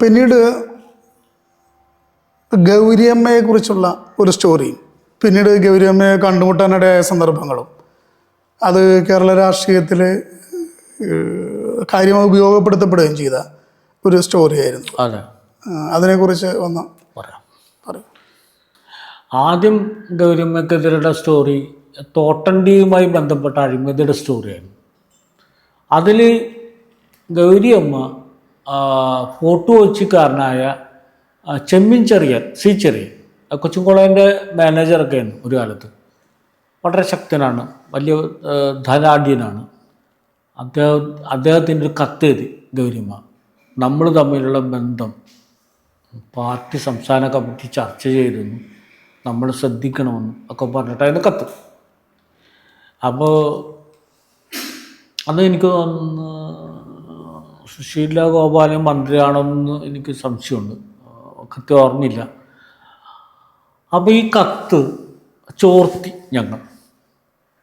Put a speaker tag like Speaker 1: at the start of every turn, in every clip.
Speaker 1: പിന്നീട് ഗൗരിയമ്മയെ കുറിച്ചുള്ള ഒരു സ്റ്റോറി പിന്നീട് ഗൗരിയമ്മയെ കണ്ടുമുട്ടാനിടയായ സന്ദർഭങ്ങളും. അത് കേരള രാഷ്ട്രീയത്തിൽ കാര്യമായി ഉപയോഗപ്പെടുത്തപ്പെടുകയും ചെയ്ത ഒരു സ്റ്റോറിയായിരുന്നു
Speaker 2: അതെ.
Speaker 1: അതിനെക്കുറിച്ച് ഒന്ന്
Speaker 2: പറയാം.
Speaker 1: പറയാം.
Speaker 2: ആദ്യം ഗൗരിയമ്മക്കെതിരുടെ സ്റ്റോറി തോട്ടണ്ടിയുമായി ബന്ധപ്പെട്ട അഴിമതിയുടെ സ്റ്റോറിയായിരുന്നു അതിൽ ഗൗരിയമ്മ ആ, വെച്ചിക്കാരനായ ചെമ്മിൻ ചെറിയൻ സി ചെറിയൻ കൊച്ചുംകുളേന്റെ മാനേജറൊക്കെയാണ് ഒരു കാലത്ത്. വളരെ ശക്തനാണ് വലിയ ധനാഢ്യനാണ്. അദ്ദേഹം അദ്ദേഹത്തിന്റെ ഒരു കത്തെഴുതി ഗൗരിമ നമ്മൾ തമ്മിലുള്ള ബന്ധം പാർട്ടി സംസ്ഥാന കമ്മിറ്റി ചർച്ച ചെയ്തിരുന്നു. നമ്മൾ ശ്രദ്ധിക്കണമെന്ന് ഒക്കെ പറഞ്ഞിട്ടായിരുന്നു കത്ത്. അപ്പോൾ അന്ന് എനിക്ക് തോന്നുന്നു സുശീല ഗോപാലൻ മന്ത്രിയാണെന്ന് എനിക്ക് സംശയമുണ്ട്. കൃത്യം ഓർമ്മയില്ല അപ്പോൾ ഈ കത്ത് ചോർത്തി ഞങ്ങൾ.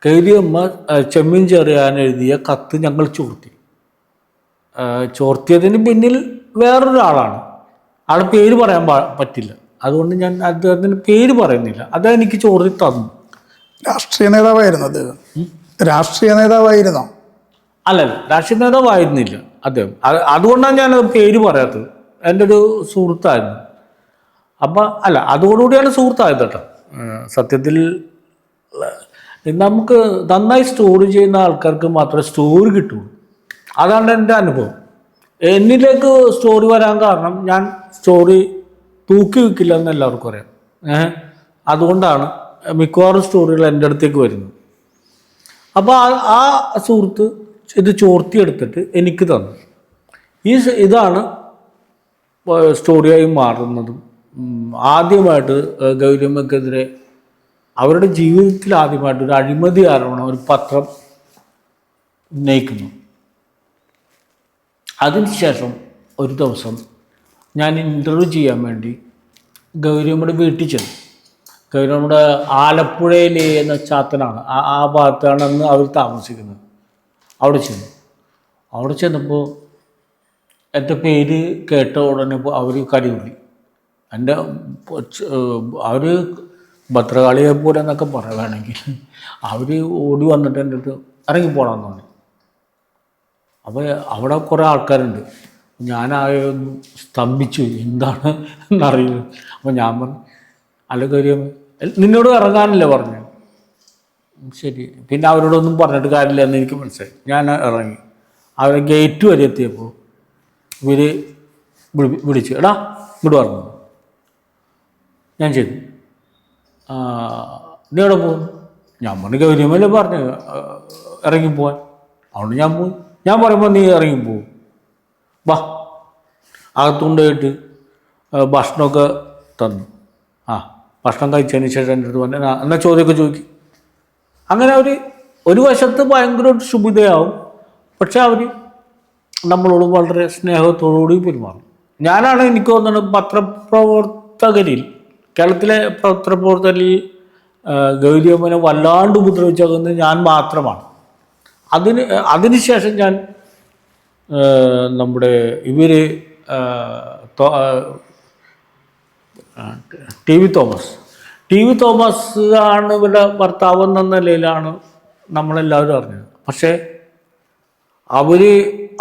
Speaker 2: കൈരിയമ്മ ചെമ്മീൻ ചെറിയാൻ എഴുതിയ കത്ത് ഞങ്ങൾ ചോർത്തി. ചോർത്തിയതിന് പിന്നിൽ വേറൊരാളാണ്. ആളെ പേര് പറയാൻ പറ്റില്ല. അതുകൊണ്ട് ഞാൻ അദ്ദേഹത്തിന് പേര് പറയുന്നില്ല. അദ്ദേഹം എനിക്ക് ചോർത്തി തന്നു.
Speaker 1: രാഷ്ട്രീയ നേതാവായിരുന്നു അദ്ദേഹം രാഷ്ട്രീയ നേതാവായിരുന്നോ?
Speaker 2: അല്ലല്ല രാഷ്ട്രീയ നേതാവായിരുന്നില്ല. അത്. അതുകൊണ്ടാണ് ഞാൻ പേര് പറയാത്തത്. എന്റെ ഒരു സുഹൃത്തായിരുന്നു. അപ്പം അല്ല അതോടുകൂടിയാണ് സുഹൃത്തായത് കേട്ടോ. സത്യത്തിൽ നമുക്ക് നന്നായി സ്റ്റോർ ചെയ്യുന്ന ആൾക്കാർക്ക് മാത്രമേ സ്റ്റോറി കിട്ടുള്ളൂ. അതാണ് എന്റെ അനുഭവം. എന്നിലേക്ക് സ്റ്റോറി വരാൻ കാരണം ഞാൻ സ്റ്റോറി തൂക്കി വെക്കില്ല എന്ന് എല്ലാവർക്കും അറിയാം. ഏഹ് അതുകൊണ്ടാണ് മിക്കവാറും സ്റ്റോറികൾ എന്റെ അടുത്തേക്ക് വരുന്നത്. അപ്പോൾ ആ ആ സുഹൃത്ത് ഇത് ചോർത്തിയെടുത്തിട്ട് എനിക്ക് തന്നു. ഈ ഇതാണ് സ്റ്റോറിയായി മാറുന്നതും ആദ്യമായിട്ട് ഗൗരിയമ്മക്കെതിരെ അവരുടെ ജീവിതത്തിൽ ആദ്യമായിട്ട് ഒരു അഴിമതി ആരോപണം ഒരു പത്രം ഉന്നയിക്കുന്നു. അതിനുശേഷം ഒരു ദിവസം ഞാൻ ഇന്റർവ്യൂ ചെയ്യാൻ വേണ്ടി ഗൗരിയമ്മയുടെ വീട്ടിൽ ചെന്നു. ഗൗരിയമ്മയുടെ ആലപ്പുഴയിലെ എന്ന ചാത്തനാണ് ആ ആ ഭാഗത്താണെന്ന് അവർ താമസിക്കുന്നത്. അവിടെ ചെന്നു. അവിടെ ചെന്നപ്പോൾ എന്റെ പേര് കേട്ട ഉടനെ അവർ കടിയുള്ളി എന്റെ അവർ ഭദ്രകാളിയെ പോലെ എന്നൊക്കെ പറയുകയാണെങ്കിൽ അവർ ഓടി വന്നിട്ട് എന്റെ അടുത്ത് ഇറങ്ങിപ്പോടാന്ന് പറഞ്ഞു. അപ്പോൾ അവിടെ കുറേ ആൾക്കാരുണ്ട്. ഞാനാകെ സ്തംഭിച്ചു. എന്താണ് എന്നറിയില്ല. അപ്പോൾ ഞാൻ പറഞ്ഞു അല്ല നിന്നോട് ഇറങ്ങാനല്ലേ പറഞ്ഞു ശരി. പിന്നെ അവരോടൊന്നും പറഞ്ഞിട്ട് കാര്യമില്ല എന്ന് എനിക്ക് മനസ്സിലായി. ഞാൻ ഇറങ്ങി. അവരെ ഗേറ്റ് വരെ എത്തിയപ്പോൾ ഇവർ വിളിച്ചു എടാ ഇങ്ങോട്ട് പറഞ്ഞു ഞാൻ ചെയ്തു. നീ എവിടെ പോകും ഞാൻ പറഞ്ഞു ഗൗരിയമ്മല്ലേ പറഞ്ഞു ഇറങ്ങിപ്പോവാൻ അതുകൊണ്ട് ഞാൻ പോയി. ഞാൻ പറയുമ്പോൾ നീ ഇറങ്ങിപ്പോവും വാ. അകത്തുണ്ടായിട്ട് ഭക്ഷണമൊക്കെ തന്നു. ആ ഭക്ഷണം കഴിച്ചതിന് ശേഷം എന്റെ അടുത്ത് പറഞ്ഞു എന്നാൽ എന്നാ ചോദ്യമൊക്കെ ചോദിക്കും. അങ്ങനെ അവർ ഒരു വശത്ത് ഭയങ്കര ഒരു ശുഭിതയാവും പക്ഷെ അവർ നമ്മളോട് വളരെ സ്നേഹത്തോടുകൂടി പെരുമാറും. ഞാനാണ് എനിക്ക് തോന്നുന്നത് പത്രപ്രവർത്തകരിൽ കേരളത്തിലെ പത്രപ്രവർത്തകരിൽ ഗൗരിയമ്മനെ വല്ലാണ്ട് ഉപദ്രവിച്ചകുന്നത് ഞാൻ മാത്രമാണ്. അതിന് അതിനുശേഷം ഞാൻ നമ്മുടെ ഇവർ T V Thomas. T V Thomas ആണ് ഇവരുടെ ഭർത്താവ് എന്ന നിലയിലാണ് നമ്മളെല്ലാവരും അറിഞ്ഞത്. പക്ഷേ അവർ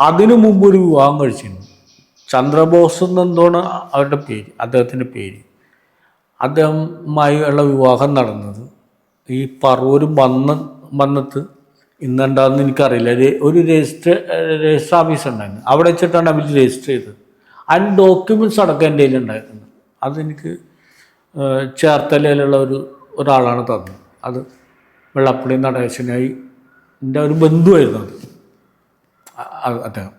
Speaker 2: അതിനു മുമ്പ് ഒരു വിവാഹം കഴിച്ചിരുന്നു. ചന്ദ്രബോസ് എന്നെന്തോണ് അവരുടെ പേര് അദ്ദേഹത്തിന്റെ പേര്. അദ്ദേഹവുമായി ഉള്ള വിവാഹം നടന്നത് ഈ പറവൂർ വന്ന വന്നത്ത് ഇന്നുണ്ടാകുന്ന എനിക്കറിയില്ല. ഒരു രജിസ്റ്റർ രജിസ്റ്റർ ഓഫീസ് ഉണ്ടായിരുന്നു. അവിടെ വെച്ചിട്ടാണ് അവർ രജിസ്റ്റർ ചെയ്തത്. അതിന് ഡോക്യുമെന്റ്സ് അടക്കം എന്റെ കയ്യിലുണ്ടായിരുന്നു. അതെനിക്ക് ചേർത്തലയിലുള്ള ഒരു ഒരാളാണ് തന്നത്. അത് വെള്ളപ്പള്ളി നടേശനായി എന്റെ ഒരു ബന്ധുവായിരുന്നു അത്. അദ്ദേഹം.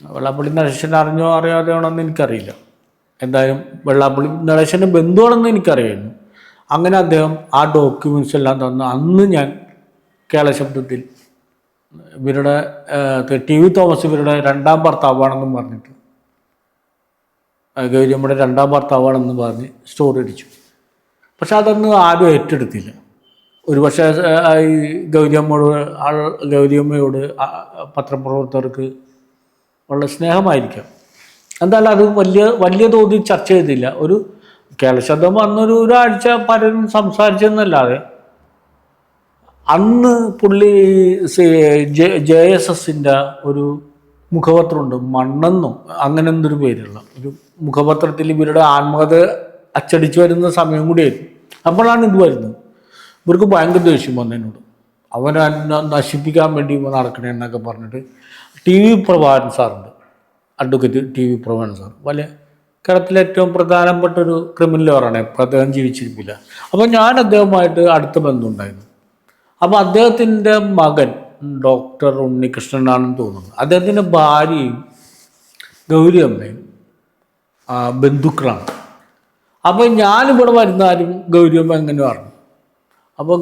Speaker 2: വെള്ളാപ്പള്ളി നടേശൻ അറിഞ്ഞോ അറിയാതെയാണോന്ന് എനിക്കറിയില്ല. എന്തായാലും വെള്ളാപ്പള്ളി നടേശന്റെ ബന്ധുവാണെന്ന് എനിക്കറിയായിരുന്നു. അങ്ങനെ അദ്ദേഹം ആ ഡോക്യുമെൻസ് എല്ലാം തന്നു അന്ന് ഞാൻ കേളശബ്ദത്തിൽ ഇവരുടെ ടി വി തോമസ് ഇവരുടെ രണ്ടാം ഭർത്താവാണെന്നും പറഞ്ഞിട്ട് ആ, ഗൗരിയമ്മയുടെ രണ്ടാം ഭർത്താവാണെന്ന് പറഞ്ഞ് സ്റ്റോറി അടിച്ചു. പക്ഷെ അതൊന്നും ആരും ഏറ്റെടുത്തില്ല. ഒരുപക്ഷെ ഈ ഗൗരിയമ്മയോട് ആൾ ഗൗരിയമ്മയോട് പത്രപ്രവർത്തകർക്ക് ഉള്ള സ്നേഹമായിരിക്കാം. എന്തായാലും അത് വലിയ വലിയ തോതിൽ ചർച്ച ചെയ്തില്ല. ഒരു കേളശബ്ദം വന്നൊരു ഒരാഴ്ച പലരും സംസാരിച്ചെന്നല്ലാതെ അന്ന് പുള്ളി ജെ എസ് എസിന്റെ ഒരു മുഖപത്രമുണ്ട്. മണ്ണെന്നും അങ്ങനെ എന്തൊരു പേരുള്ള ഒരു മുഖപത്രത്തിൽ ഇവരുടെ ആത്മകഥ അച്ചടിച്ചു വരുന്ന സമയം കൂടിയായിരുന്നു. അപ്പോഴാണ് ഇത് വരുന്നത്. ഇവർക്ക് ഭയങ്കര ദേഷ്യം വന്നതിനോട് അവനെ നശിപ്പിക്കാൻ വേണ്ടി ഇവ നടക്കണേ എന്നൊക്കെ പറഞ്ഞിട്ട് T V Prabhakaran സാറുണ്ട്. Advocate T V Prabhakaran sir. വല കേരളത്തിലെ ഏറ്റവും പ്രധാനപ്പെട്ട ഒരു ക്രിമിനൽ ലോറാണ് അദ്ദേഹം ജീവിച്ചിരിപ്പില്ല. അപ്പോൾ ഞാൻ അദ്ദേഹവുമായിട്ട് അടുത്ത ബന്ധമുണ്ടായിരുന്നു. അപ്പോൾ അദ്ദേഹത്തിന്റെ മകൻ ഡോക്ടർ ഉണ്ണികൃഷ്ണനാണെന്ന് തോന്നുന്നു. അദ്ദേഹത്തിന്റെ ഭാര്യയും ഗൗരിയമ്മയും ബന്ധുക്കളാണ്. അപ്പോൾ ഞാനിവിടെ വരുന്നാലും ഗൗരിയമ്മ എങ്ങനെ പറഞ്ഞു അപ്പോൾ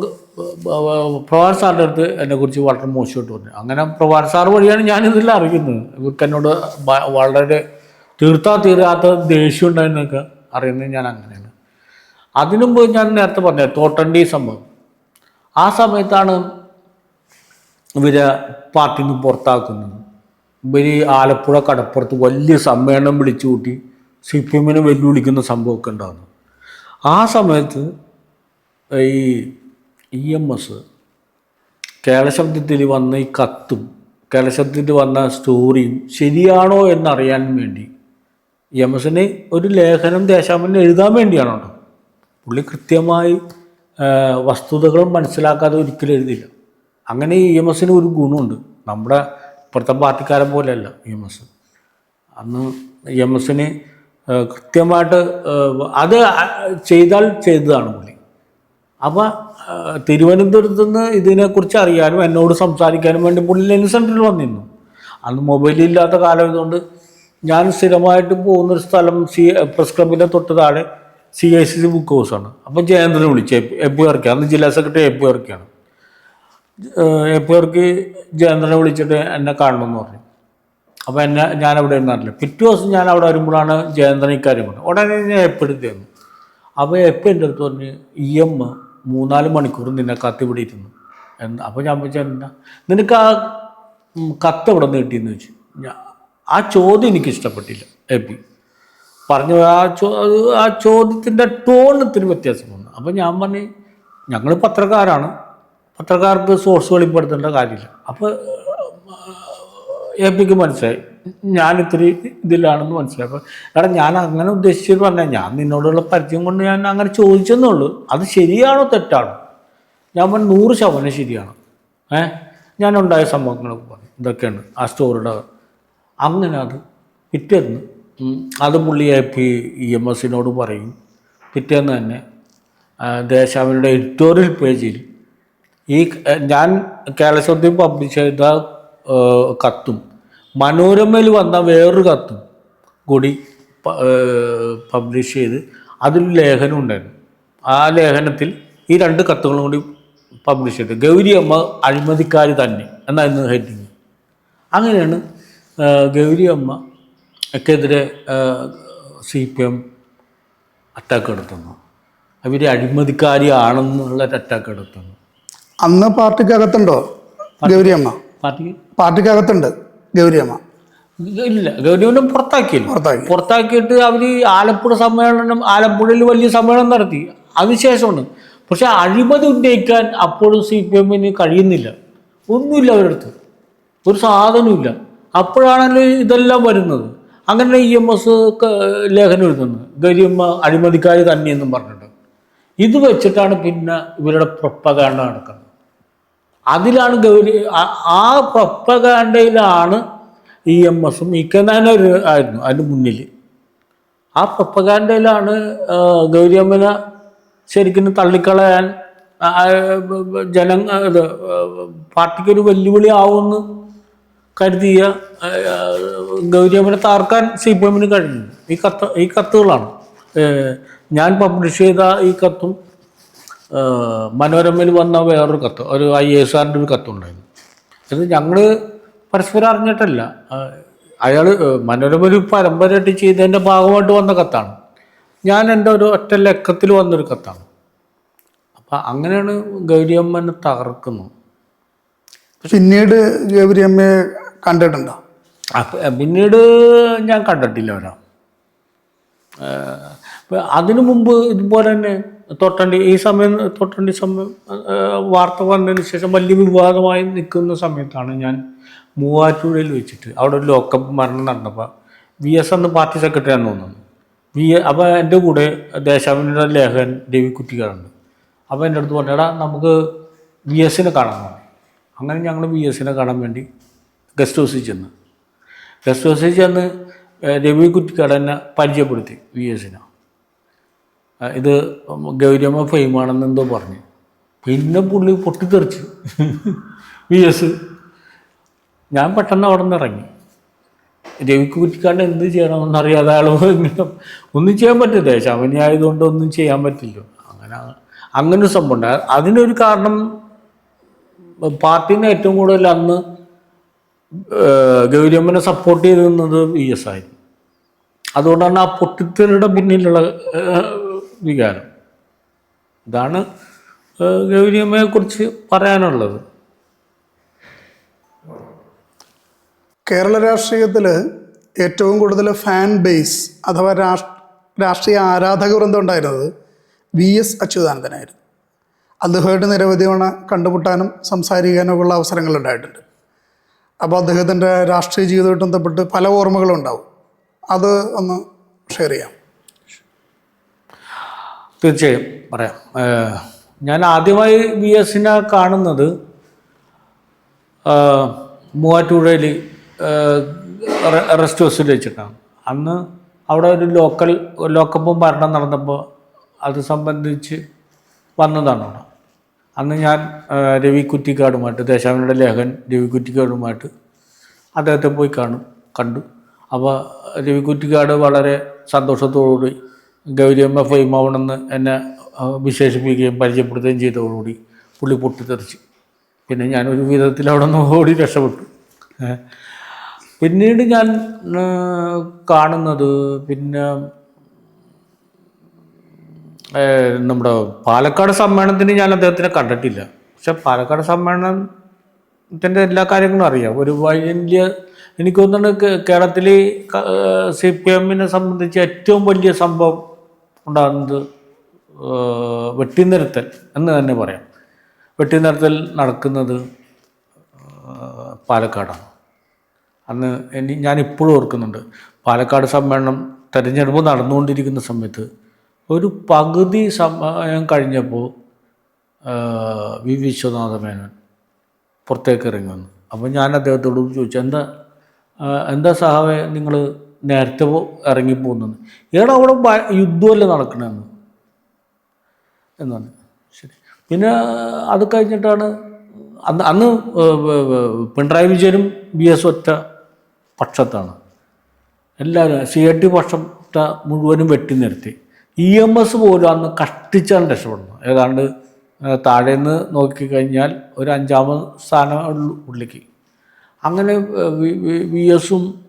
Speaker 2: പ്രഭാത് സാറിന്റെ അടുത്ത് എന്നെക്കുറിച്ച് വളരെ മോശമായിട്ട് പറഞ്ഞു. അങ്ങനെ പ്രഭാത് സാർ വഴിയാണ് ഞാനിതെല്ലാം അറിയുന്നത്. ഇവർക്ക് എന്നോട് വളരെ തീർത്താ തീരാത്ത ദേഷ്യം ഉണ്ടായിരുന്നൊക്കെ അറിയുന്നത് ഞാൻ അങ്ങനെയാണ്. അതിനുമുമ്പ് ഞാൻ നേരത്തെ പറഞ്ഞത് തോട്ടണ്ടി സംഭവം. ആ സമയത്താണ് ഇവരെ പാർട്ടിയിൽ നിന്ന് പുറത്താക്കുന്നത്. ഇവർ ആലപ്പുഴ കടപ്പുറത്ത് വലിയ സമ്മേളനം വിളിച്ചു കൂട്ടി സി പി എമ്മിനെ വെല്ലുവിളിക്കുന്ന സംഭവമൊക്കെ ഉണ്ടാകുന്നു. ആ സമയത്ത് ഈ ഇ എം എസ് കേരളശബ്ദത്തിൽ വന്ന ഈ കത്തും കേരളശബ്ദത്തിൽ വന്ന സ്റ്റോറിയും ശരിയാണോ എന്നറിയാൻ വേണ്ടി ഇ എം എസിന് ഒരു ലേഖനം ദേശാമന് എഴുതാൻ വേണ്ടിയാണ് കേട്ടോ പുള്ളി കൃത്യമായി വസ്തുതകളും മനസ്സിലാക്കാതെ ഒരിക്കലും എഴുതില്ല അങ്ങനെ ഇ എം എസിന് ഒരു ഗുണമുണ്ട്. നമ്മുടെ ഇപ്പോഴത്തെ പാർട്ടിക്കാരൻ പോലെയല്ല ഇ എം എസ് അന്ന് ഇ എം എസിന് കൃത്യമായിട്ട് അത് ചെയ്താൽ ചെയ്തതാണ് പുള്ളി. അപ്പോൾ തിരുവനന്തപുരത്ത് നിന്ന് ഇതിനെക്കുറിച്ച് അറിയാനും എന്നോട് സംസാരിക്കാനും വേണ്ടി പുള്ളി ലെൻസ് സെന്ററിൽ വന്നിരുന്നു. അന്ന് മൊബൈലില്ലാത്ത ഇല്ലാത്ത കാലമായതുകൊണ്ട് ഞാൻ സ്ഥിരമായിട്ട് പോകുന്നൊരു സ്ഥലം സി പ്രസ് ക്ലബിന്റെ തൊട്ട് താഴെ C I C C book ഹൗസാണ്. അപ്പം ജയേന്ദ്രനെ വിളിച്ചു. എ പി അന്ന് ജില്ലാ secretary A P A P ആർക്ക് ജയേന്ദ്രനെ വിളിച്ചിട്ട് എന്നെ കാണണമെന്ന് പറഞ്ഞു. അപ്പോൾ എന്നെ ഞാൻ അവിടെ ഇരുന്നില്ല പിറ്റേ ദിവസം ഞാൻ അവിടെ വരുമ്പോഴാണ് ജയേന്ദ്രൻ ഇക്കാര്യം പറഞ്ഞത്. ഉടനെ ഞാൻ എപ്പോഴും തന്നു അപ്പോൾ എപ്പോൾ എന്റെ അടുത്ത് പറഞ്ഞ് ഇ എം മൂന്നാൽ മണിക്കൂർ നിന്നെ കത്ത് ഇവിടെ ഇരുന്നു. എന്ന് അപ്പോൾ ഞാൻ വെച്ചാൽ എന്താ? നിനക്ക് ആ കത്ത് എവിടെ നിന്ന് കിട്ടിയെന്ന് വെച്ചു ആ ചോദ്യം എനിക്ക് ഇഷ്ടപ്പെട്ടില്ല എ പി പറഞ്ഞു ആ ചോ ആ ചോദ്യത്തിന്റെ ടോണത്തിന് വ്യത്യാസം വന്നു അപ്പോൾ ഞാൻ പറഞ്ഞു ഞങ്ങൾ പത്രക്കാരാണ്. പത്രക്കാർക്ക് സോഴ്സ് വെളിപ്പെടുത്തേണ്ട കാര്യമില്ല അപ്പോൾ എ പിക്ക് മനസ്സിലായി ഞാൻ ഇത്തിരി ഇതിലാണെന്ന് മനസ്സിലായി അപ്പോൾ എടാ ഞാൻ അങ്ങനെ ഉദ്ദേശിച്ചിട്ട് പറഞ്ഞാൽ ഞാൻ നിന്നോടുള്ള പരിചയം കൊണ്ട് ഞാൻ അങ്ങനെ ചോദിച്ചെന്നേ ഉള്ളൂ അത് ശരിയാണോ തെറ്റാണോ ഞാൻ പറഞ്ഞു നൂറ് ശതമാനം ശരിയാണ് ഏ ഞാൻ ഉണ്ടായ സംഭവങ്ങളൊക്കെ പറഞ്ഞു ഇതൊക്കെയാണ് ആ സ്റ്റോറിയുടെ അങ്ങനെ അത് പിറ്റേന്ന് അത് പുള്ളി എ പി ഇ എം എസിനോട് പറയും പിറ്റേന്ന് തന്നെ ദേശാവിനുടെ എഡിറ്റോറിയൽ പേജിൽ ഈ ഞാൻ കേരളശബ്ദം പബ്ലിഷ് ചെയ്ത കത്തും. മനോരമയിൽ വന്ന വേറൊരു കത്തും കൂടി പബ്ലിഷ് ചെയ്ത് അതിൽ ലേഖനം ഉണ്ടായിരുന്നു. ആ ലേഖനത്തിൽ ഈ രണ്ട് കത്തുകളും കൂടി പബ്ലിഷ് ചെയ്തു. ഗൗരി അമ്മ അഴിമതിക്കാരി തന്നെ എന്നായിരുന്നു ഹെഡിങ് അങ്ങനെയാണ് ഗൗരിയമ്മ ഒക്കെതിരെ സി പി എം അറ്റാക്ക് നടത്തുന്നു അവർ അഴിമതിക്കാരിയാണെന്നുള്ള അറ്റാക്ക് നടത്തുന്നു
Speaker 1: അന്ന് പാർട്ടിക്കകത്തുണ്ടോ? ഗൗരിയമ്മ?
Speaker 2: പാർട്ടിക്ക്
Speaker 1: പാർട്ടിക്കകത്തുണ്ട് ഗൗരിയമ്മ.
Speaker 2: ഇല്ല ഗൗരിയമ്മ പുറത്താക്കി
Speaker 1: പുറത്താക്കി.
Speaker 2: പുറത്താക്കിയിട്ട് അവർ ആലപ്പുഴ സമ്മേളനം ആലപ്പുഴയിൽ വലിയ സമ്മേളനം നടത്തി. അതിനുശേഷമാണ് പക്ഷെ അഴിമതി ഉന്നയിക്കാൻ അപ്പോഴും സി പി എമ്മിന് കഴിയുന്നില്ല. ഒന്നുമില്ല അവരടുത്ത്. ഒരു സാധനമില്ല അപ്പോഴാണല്ലോ ഇതെല്ലാം വരുന്നത്. അങ്ങനെ ഇ എം എസ് ലേഖനം എഴുതുന്നത്. ഗരിയമ്മ അഴിമതിക്കാർ തന്നെയെന്നും പറഞ്ഞിട്ടുണ്ട് ഇത് വെച്ചിട്ടാണ് പിന്നെ ഇവരുടെ പ്രൊപ്പകാണ്ട നടക്കുന്നത്. അതിലാണ് ഗൗരി ആ- പപ്പകാണ്ടയിലാണ് ഇ എം എസും ഇ കെ ആയിരുന്നു അതിന് മുന്നിൽ ആ പ്രൊപ്പകാണ്ടയിലാണ് ഗൗരിയമ്മനെ ശരിക്കും തള്ളിക്കളയാൻ ജന ഇത് പാർട്ടിക്കൊരു വെല്ലുവിളി ആവുമെന്ന് കരുതിയ ഗൗരിയമ്മനെ താർക്കാൻ സി പി എമ്മിന് കഴിഞ്ഞു. ഈ കത്ത് ഈ കത്തുകളാണ്. ഞാൻ പബ്ലിഷ് ചെയ്ത ഈ കത്തും മനോരമയിൽ വന്ന വേറൊരു കത്ത് ഒരു ഐ എസ് ആറിന്റെ ഒരു കത്തുണ്ടായിരുന്നു. ഇത് ഞങ്ങൾ പരസ്പരം അറിഞ്ഞിട്ടല്ല. അയാൾ മനോരമ ഒരു പരമ്പരയായിട്ട് ചെയ്തതിന്റെ ഭാഗമായിട്ട് വന്ന കത്താണ്. ഞാൻ എന്റെ ഒരു ഒറ്റ ലക്കത്തിൽ വന്നൊരു കത്താണ്. അപ്പം അങ്ങനെയാണ് ഗൗരിയമ്മനെ തകർക്കുന്നത്.
Speaker 1: പിന്നീട് ഗൗരിയമ്മയെ കണ്ടിട്ടുണ്ടോ?
Speaker 2: അപ്പം പിന്നീട് ഞാൻ കണ്ടിട്ടില്ല ഒരാ അതിനു മുമ്പ് ഇതുപോലെ തന്നെ തൊട്ടണ്ടി ഈ സമയം തൊട്ടണ്ടി സമയം വാർത്ത വന്നതിന് ശേഷം വലിയ വിവാദമായി നിൽക്കുന്ന സമയത്താണ് ഞാൻ മൂവാറ്റുപുഴയിൽ വെച്ചിട്ട് അവിടെ ഒരു ലോക്കപ്പ് മരണം നടന്നപ്പോൾ വി എസ് അന്ന് പാർട്ടി സെക്രട്ടറി ആണെന്ന് തോന്നുന്നു. വി അപ്പോൾ എന്റെ കൂടെ ദേശാഭിമാനിയുടെ ലേഖകൻ രവി അപ്പോൾ എന്റെ അടുത്ത് പറഞ്ഞു എടാ നമുക്ക് വി എസിനെ കാണാൻ പറഞ്ഞു അങ്ങനെ ഞങ്ങൾ വി എസിനെ കാണാൻ വേണ്ടി ഗസ്റ്റ് ഹൗസിൽ ചെന്ന്. ഗസ്റ്റ് ഹൗസിൽ ചെന്ന് രവി കുറ്റിക്കാടനെ പരിചയപ്പെടുത്തി വി എസിനെ. ഇത് ഗൗരിയമ്മ ഫെയിമാണെന്ന് എന്തോ പറഞ്ഞു. പിന്നെ പുള്ളി പൊട്ടിത്തെറിച്ച്. വി എസ് ഞാൻ പെട്ടെന്ന് അവിടെ നിന്ന് ഇറങ്ങി. രവിക്ക് കുറ്റിക്കാണ്ട് എന്ത് ചെയ്യണമെന്നറിയാതെ ഇങ്ങനെ ഒന്നും ചെയ്യാൻ പറ്റില്ല ശമനി ആയതുകൊണ്ട് ഒന്നും ചെയ്യാൻ പറ്റില്ല. അങ്ങനെ അങ്ങനെ ഒരു സംഭവം ഉണ്ട് അതിനൊരു കാരണം പാർട്ടിന്ന് ഏറ്റവും കൂടുതൽ അന്ന് ഗൗരിയമ്മനെ സപ്പോർട്ട് ചെയ്തിരുന്നത് വി എസ് ആയിരുന്നു. അതുകൊണ്ടാണ് ആ പൊട്ടിത്തെറിയുടെ പിന്നിലുള്ള വികാരം. ഇതാണ് ഗൗരിയമ്മയെ ഗൗരിയമ്മയെക്കുറിച്ച് പറയാനുള്ളത്.
Speaker 1: കേരള രാഷ്ട്രീയത്തിൽ ഏറ്റവും കൂടുതൽ ഫാൻ ബേസ് അഥവാ രാഷ്ട്രീയ ആരാധക വൃന്ദം ഉണ്ടായിരുന്നത് വി എസ് അച്യുതാനന്ദനായിരുന്നു. അദ്ദേഹമായിട്ട് നിരവധി തവണ കണ്ടുമുട്ടാനും സംസാരിക്കാനും ഉള്ള അവസരങ്ങൾ ഉണ്ടായിട്ടുണ്ട്. അപ്പോൾ അദ്ദേഹത്തിന്റെ രാഷ്ട്രീയ ജീവിതമായിട്ട് ബന്ധപ്പെട്ട് പല ഓർമ്മകളും ഉണ്ടാവും. അത് ഒന്ന് ഷെയർ ചെയ്യാം.
Speaker 2: തീർച്ചയായും പറയാം. ഞാൻ ആദ്യമായി വി എസിനെ കാണുന്നത് മൂവാറ്റുപുഴയിൽ റെസ്റ്റ് ഹൗസിൽ വെച്ചിട്ടാണ്. അന്ന് അവിടെ ഒരു ലോക്കൽ ലോക്കപ്പും ഭരണം നടന്നപ്പോൾ അത് സംബന്ധിച്ച് വന്നതാണ് അവിടെ. അന്ന് ഞാൻ രവി കുറ്റിക്കാടുമായിട്ട് ദേശാഭിമാനിയുടെ ലേഖൻ രവി കുറ്റിക്കാടുമായിട്ട് അദ്ദേഹത്തെ പോയി കാണും കണ്ടു. അപ്പോൾ രവി കുറ്റിക്കാട് വളരെ സന്തോഷത്തോടുകൂടി ഗൗരിയമ്മ ഫൈമാവണമെന്ന് എന്നെ വിശേഷിപ്പിക്കുകയും പരിചയപ്പെടുത്തുകയും ചെയ്തതോടുകൂടി പുള്ളി പൊട്ടിത്തെറിച്ച്. പിന്നെ ഞാൻ ഒരു വിധത്തിൽ അവിടെ നിന്ന് ഓടി രക്ഷപ്പെട്ടു. പിന്നീട് ഞാൻ കാണുന്നത് പിന്നെ നമ്മുടെ പാലക്കാട് സമ്മേളനത്തിന് ഞാൻ അദ്ദേഹത്തിനെ കണ്ടിട്ടില്ല. പക്ഷെ പാലക്കാട് സമ്മേളനത്തിന്റെ എല്ലാ കാര്യങ്ങളും അറിയാം. ഒരു വലിയ എനിക്ക് തോന്നുന്നുണ്ട് കേരളത്തിൽ സി പി എമ്മിനെ സംബന്ധിച്ച് ഏറ്റവും വലിയ സംഭവം ഉണ്ടാകുന്നത് വെട്ടിനിരത്തൽ എന്ന് തന്നെ പറയാം. വെട്ടിനിരത്തൽ നടക്കുന്നത് പാലക്കാടാണ്. അന്ന് എനി ഞാനിപ്പോഴും ഓർക്കുന്നുണ്ട്. പാലക്കാട് സമ്മേളനം തിരഞ്ഞെടുപ്പ് നടന്നുകൊണ്ടിരിക്കുന്ന സമയത്ത് ഒരു പകുതി സമയം കഴിഞ്ഞപ്പോൾ വി. വിശ്വനാഥ മേനോൻ പുറത്തേക്ക് ഇറങ്ങി വന്നു. അപ്പോൾ ഞാൻ അദ്ദേഹത്തോട് ചോദിച്ചു എന്താ എന്താ സഹാവേ നിങ്ങൾ നേരത്തെ ഇറങ്ങി ഇറങ്ങിപ്പോകുന്നത് ഇയാൾ അവിടെ യുദ്ധമല്ല നടക്കണമെന്ന് എന്നാണ്. ശരി. പിന്നെ അത് കഴിഞ്ഞിട്ടാണ് അന്ന് അന്ന് പിണറായി വിജയനും ബി എസ് ഒറ്റ പക്ഷത്താണ്. എല്ലാവരും സി എ ടി പക്ഷത്തെ മുഴുവനും വെട്ടി നിർത്തി. ഇ എം എസ് പോലും അന്ന് കഷ്ടിച്ചാണ് രക്ഷപ്പെടുന്നത്. ഏതാണ്ട് താഴെ നിന്ന് നോക്കിക്കഴിഞ്ഞാൽ ഒരു അഞ്ചാമത് സ്ഥാനം ഉള്ളു അങ്ങനെ വി എസും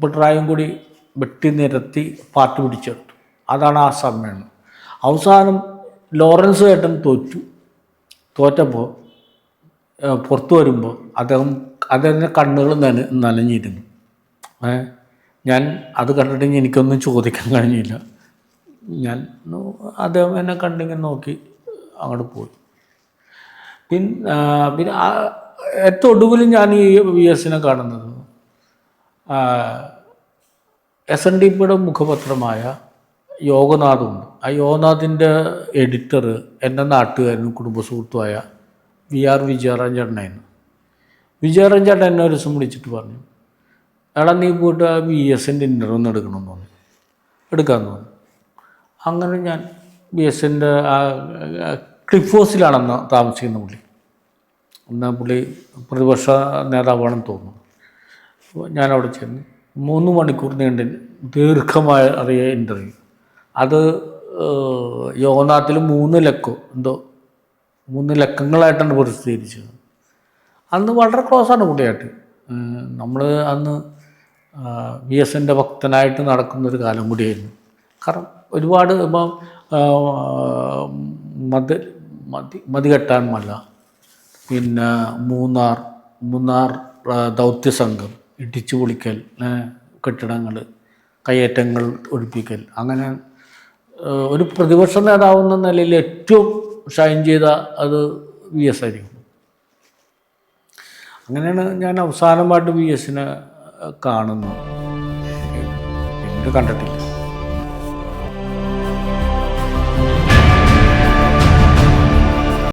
Speaker 2: പിണറായും കൂടി വെട്ടി നിരത്തി പാർട്ടി പിടിച്ചെടുത്തു. അതാണ് ആ സമ്മേളനം. അവസാനം ലോറൻസ് ഏട്ടൻ തോറ്റു. തോറ്റപ്പോൾ പുറത്തു വരുമ്പോൾ അദ്ദേഹം അദ്ദേഹത്തിന്റെ കണ്ണുകൾ നന നനഞ്ഞിരുന്നു. ഞാൻ അത് കണ്ടിട്ട് എനിക്കൊന്നും ചോദിക്കാൻ കഴിഞ്ഞില്ല. ഞാൻ അദ്ദേഹം എന്നെ കണ്ടിങ്ങനെ നോക്കി അങ്ങോട്ട് പോയി. പിന്നെ പിന്നെ ഏറ്റവും ഒടുവിൽ ഞാൻ ഈ വി എസിനെ കാണുന്നത്. എസ് എൻ ഡി പിയുടെ മുഖപത്രമായ യോഗനാഥുണ്ട്. ആ യോഗനാഥിന്റെ എഡിറ്റർ എന്റെ നാട്ടുകാരനും കുടുംബ സുഹൃത്തുമായ വി ആർ വിജയറാഞ്ചേട്ടനായിരുന്നു വിജയറാഞ്ചേട്ടൻ എന്നെ ഒരു ദിവസം വിളിച്ചിട്ട് പറഞ്ഞു എടാ നീ പോയിട്ട് ആ വി എസിന്റെ ഇന്റർവ്യൂ ഒന്ന് എടുക്കണമെന്ന് പറഞ്ഞു. എടുക്കാമെന്ന് പറഞ്ഞു അങ്ങനെ ഞാൻ ബി എസ് എന്റെ ആ ക്ലിഫ് ഹൗസിലാണെന്ന് താമസിക്കുന്ന പുള്ളി. എന്നാൽ പുള്ളി പ്രതിപക്ഷ നേതാവാണെന്ന് തോന്നുന്നു. ഞാൻ അവിടെ ചെന്നു മൂന്ന് മണിക്കൂർ നീണ്ട ദീർഘമായ അറിയ ഇന്റർവ്യൂ അത് യോഗനാഥിൽ മൂന്ന് ലക്കോ എന്തോ മൂന്ന് ലക്കങ്ങളായിട്ടാണ് പ്രസിദ്ധീകരിച്ചത് അന്ന് വളരെ ക്ലോസാണ് പുള്ളിയായിട്ട്. നമ്മൾ അന്ന് വി എസ് എന്റെ ഭക്തനായിട്ട് നടക്കുന്നൊരു കാലം കൂടിയായിരുന്നു. കാരണം ഒരുപാട് ഇപ്പം മത് മതി മതി മതികെട്ടാൻ മല്ല പിന്നെ മൂന്നാർ മൂന്നാർ ആ, ദൗത്യ സംഘം ഇടിച്ചു പൊളിക്കൽ കെട്ടിടങ്ങൾ കയ്യേറ്റങ്ങൾ ഒഴിപ്പിക്കൽ അങ്ങനെ ഒരു പ്രതിപക്ഷ നേതാവെന്ന നിലയിൽ ഏറ്റവും ഷൈൻ ചെയ്ത അത് വി എസ് ആയിരിക്കും. അങ്ങനെയാണ് ഞാൻ അവസാനമായിട്ട് വി എസിനെ കാണുന്നത്. കണ്ടിട്ടില്ല.